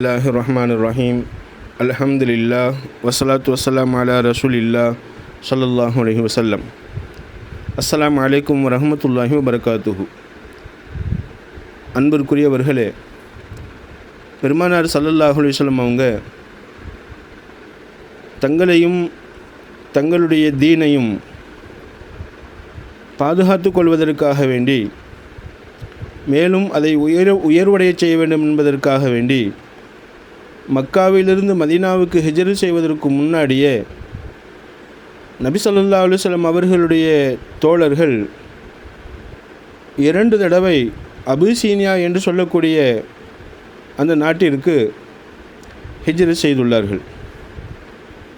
அல்லாஹ் ரஹ்மான் ரஹீம் அலஹம்துல்லா வசலாத்து வசலாம் அலா ரசூலில்லா சல்லாஹூ அலஹி வசல்லம் அஸ்லாம் அலைக்கும் வரமத்துல்லாஹி வபர்காத்துஹு அன்பிற்குரியவர்களே பெருமானார் சல்லல்லாஹு அலிவல்லம் அவங்க தங்களையும் தங்களுடைய தீனையும் பாதுகாத்து கொள்வதற்காக வேண்டி மேலும் அதை உயர் உயர்வடைய செய்ய வேண்டும் என்பதற்காக வேண்டி மக்காவிலிருந்து மதீனாவுக்கு ஹிஜ்ரு செய்வதற்கு முன்னாடியே நபி சொல்லா அலுவலம் அவர்களுடைய தோழர்கள் இரண்டு தடவை அபிசீனியா என்று சொல்லக்கூடிய அந்த நாட்டிற்கு ஹிஜ்ரு செய்துள்ளார்கள்.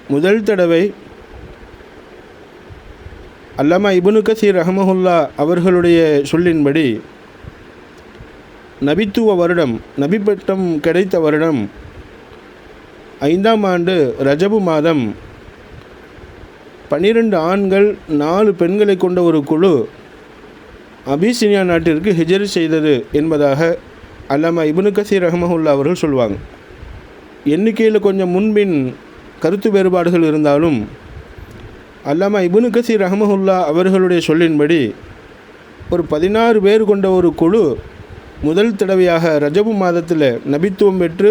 முதல் தடவை அல்லாமா இபுனு கசீர் ரஹமஹுல்லா அவர்களுடைய சொல்லின்படி நபித்துவ வருடம் நபி பட்டம் கிடைத்த வருடம் ஐந்தாம் ஆண்டு ரஜபு மாதம் பன்னிரெண்டு ஆண்கள் நாலு பெண்களை கொண்ட ஒரு குழு அபிசினியா நாட்டிற்கு ஹிஜரி செய்தது என்பதாக அல்லாமா இபுனு கசீர் ரஹமஹுல்லா அவர்கள் சொல்லுவாங்க எண்ணிக்கையில் கொஞ்சம் முன்பின் கருத்து வேறுபாடுகள் இருந்தாலும் அல்லாமா இபுனு கசீர் ரஹமஹுல்லா அவர்களுடைய சொல்லின்படி ஒரு பதினாறு பேர் கொண்ட ஒரு குழு முதல் தடவையாக ரஜபு மாதத்தில் நபித்துவம் பெற்று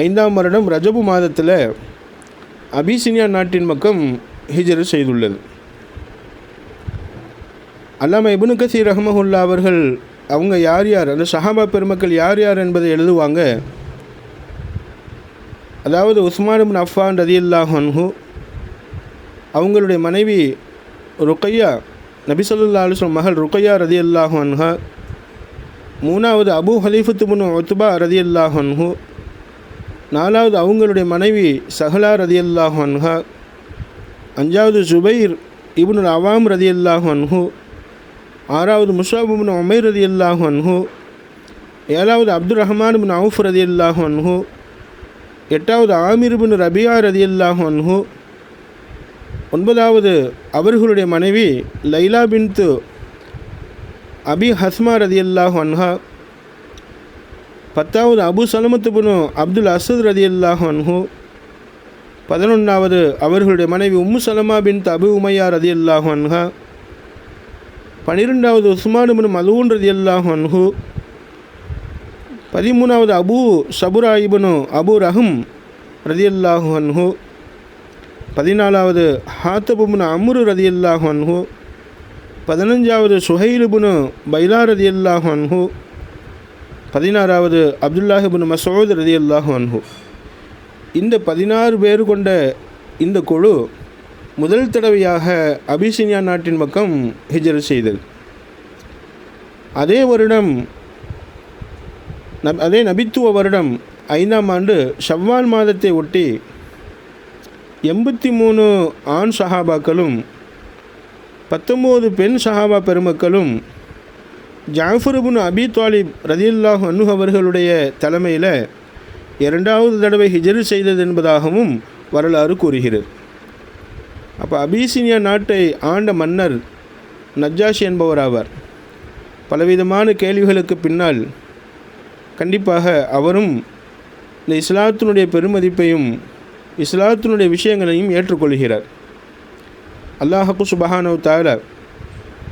ஐந்தாம் வருடம் ரஜபு மாதத்தில் அபிசினியா நாட்டின் பக்கம் ஹிஜர் செய்துள்ளது. அல்லாம இபுனு கசீர் ரஹமஹுல்லா அவர்கள் அவங்க யார் யார் அந்த சஹாபா பெருமக்கள் யார் யார் என்பதை எழுதுவாங்க. அதாவது உஸ்மான் அஃபான் ரதியுல்லாஹ் அன்ஹு அவங்களுடைய மனைவி ருக்கையா நபிசல்லா அலுவலம் மகள் ருக்கையா ரதியுல்லாஹ் அன்ஹா மூணாவது அபு ஹலீஃபத்து ஒத்துபா ரதி அல்லாஹன்ஹு நாலாவது அவங்களுடைய மனைவி சஹலா ரதியல்லாஹு அன்ஹா அஞ்சாவது ஜுபைர் இபுனு அவாம் ரதியல்லாஹு அன்ஹு ஆறாவது முஷாபுபின் உமைர் ரதி அல்லாஹன்ஹு ஏழாவது அப்துல் ரஹ்மான் பின் அவுஃப் ரதி அல்லாஹன்ஹு எட்டாவது ஆமிர் பின் ரபியா ரதி அல்லாஹன்ஹு ஒன்பதாவது அவர்களுடைய மனைவி லைலா பின் து அபி ஹஸ்மா ரதி அல்லாஹ் அன்ஹா பத்தாவது அபு சலமத்து புனு அப்துல் அசத் ரதி அல்லாஹன்ஹூ பதினொன்றாவது அவர்களுடைய மனைவி உம்மு சலமா பின் தபு உமையா ரதி அல்லாஹ் அன்ஹா. பன்னிரெண்டாவது உஸ்மான் பின் மலூன் ரதி அல்லாஹ் பதிமூணாவது அபு சபுராயிபனு அபு ரஹம் ரதி அல்லாஹு பதினாலாவது ஹாத்தபுபின் அம்ரு ரதி அல்லாஹன்ஹூ பதினஞ்சாவது சுஹைலுபுனு பைலா ரதி அல்லாஹன்ஹூ அன்ஹு. பதினாறாவது அப்துல்லாஹிபின் மசோத் ரதி அல்லாஹு அன்ஹு. இந்த பதினாறு பேர் கொண்ட இந்த குழு முதல் தடவையாக அபிசினியா நாட்டின் பக்கம் ஹிஜர் செய்தது. அதே வருடம் நப் அதே நபித்துவ வருடம் ஐந்தாம் ஆண்டு ஷவ்வால் மாதத்தை ஒட்டி எண்பத்தி மூணு ஆண் சஹாபாக்களும் பத்தொம்போது பெண் சஹாபா பெருமக்களும் ஜாஃபருபுன் அபி தாலிப் ரதியுல்லாஹ் அன்னு அவர்களுடைய தலைமையில் இரண்டாவது தடவை ஹிஜரு செய்தது என்பதாகவும் வரலாறு கூறுகிறது. அப்போ அபிசினியா நாட்டை ஆண்ட மன்னர் நஜாஷ் என்பவர் ஆவார். பலவிதமான கேள்விகளுக்கு பின்னால் கண்டிப்பாக அவரும் இந்த இஸ்லாத்தினுடைய பெருமதிப்பையும் இஸ்லாத்தினுடைய விஷயங்களையும் ஏற்றுக்கொள்கிறார். அல்லாஹப்பு சுபஹானவ் தாலா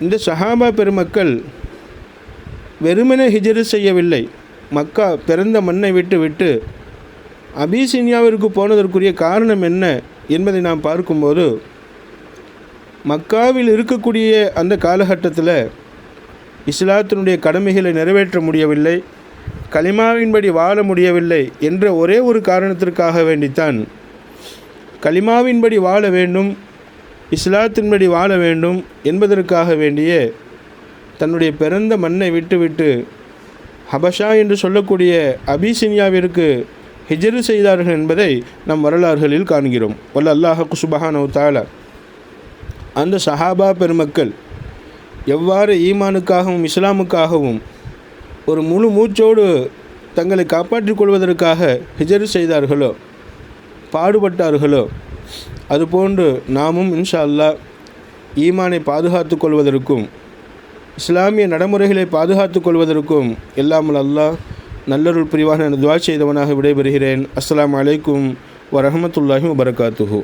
இந்த சஹாபா பெருமக்கள் வெறுமனே ஹிஜரு செய்யவில்லை. மக்கா பிறந்த மண்ணை விட்டு விட்டு அபிசீனியாவிற்கு போனதற்குரிய காரணம் என்ன என்பதை நாம் பார்க்கும்போது மக்காவில் இருக்கக்கூடிய அந்த காலகட்டத்தில் இஸ்லாத்தினுடைய கடமைகளை நிறைவேற்ற முடியவில்லை கலிமாவின்படி வாழ முடியவில்லை என்ற ஒரே ஒரு காரணத்திற்காக வேண்டித்தான். கலிமாவின்படி வாழ வேண்டும் இஸ்லாத்தின்படி வாழ வேண்டும் என்பதற்காக வேண்டிய தன்னுடைய பிறந்த மண்ணை விட்டுவிட்டு ஹபஷா என்று சொல்லக்கூடிய அபிசினியாவிற்கு ஹிஜரு செய்தார்கள் என்பதை நம் வரலாறுகளில் காண்கிறோம். வல்ல அல்லாஹ் சுபஹானவு தாலா அந்த சஹாபா பெருமக்கள் எவ்வாறு ஈமானுக்காகவும் இஸ்லாமுக்காகவும் ஒரு முழு மூச்சோடு தங்களை காப்பாற்றிக் கொள்வதற்காக ஹிஜரு செய்தார்களோ பாடுபட்டார்களோ அதுபோன்று நாமும் இன்ஷா அல்லாஹ் ஈமானை பாதுகாத்து கொள்வதற்கும் இஸ்லாமிய நடைமுறைகளை பாதுகாத்து கொள்வதற்கும் எல்லாமல் அல்லாஹ் நல்லருள் புரிவாக என துவா செய்தவனாக விடைபெறுகிறேன். அஸ்லாம் அலைக்கும் வரஹமத்துல்லாஹி வபரகாத்துஹு.